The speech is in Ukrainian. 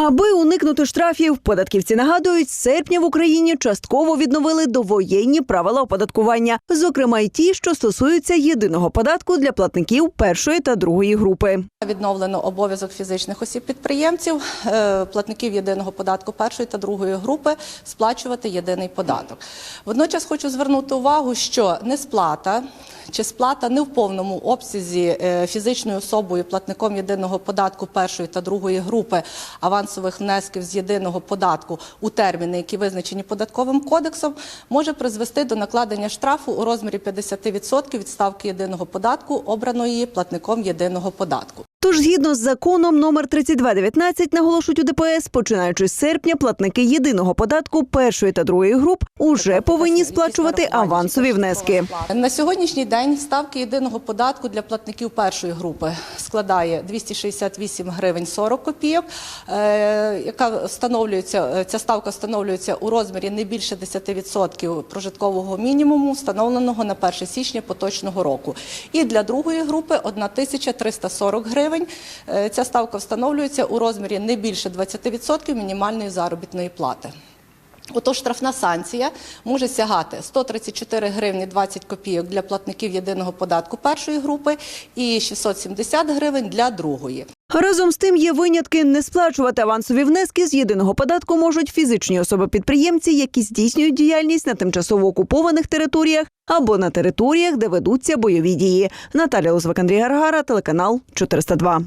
Аби уникнути штрафів, податківці нагадують, з серпня в Україні частково відновили довоєнні правила оподаткування, зокрема й ті, що стосуються єдиного податку для платників першої та другої групи. Відновлено обов'язок фізичних осіб підприємців, е, платників єдиного податку першої та другої групи сплачувати єдиний податок. Водночас хочу звернути увагу, що несплата чи сплата не в повному обсязі е, фізичною особою платником єдиного податку першої та другої групи авансових внесків з єдиного податку у терміни, які визначені податковим кодексом, може призвести до накладення штрафу у розмірі 50% від ставки єдиного податку, обраної платником єдиного податку. Тож, згідно з законом номер 3219, наголошують у ДПС, починаючи з серпня, платники єдиного податку першої та другої груп уже повинні сплачувати авансові внески. На сьогоднішній день ставки єдиного податку для платників першої групи складає 268 гривень 40 копійок, е, яка встановлюється, е, ця ставка встановлюється у розмірі не більше 10% прожиткового мінімуму, встановленого на 1 січня поточного року. І для другої групи 1340 гривень. Е, Ця ставка встановлюється у розмірі не більше 20% мінімальної заробітної плати. Отож, штрафна санкція може сягати 134 гривні 20 копійок для платників єдиного податку першої групи і 670 гривень для другої. Разом з тим є винятки не сплачувати авансові внески з єдиного податку можуть фізичні особи-підприємці, які здійснюють діяльність на тимчасово окупованих територіях або на територіях, де ведуться бойові дії. Наталя Лозвак, Андрій Гаргара, телеканал 402.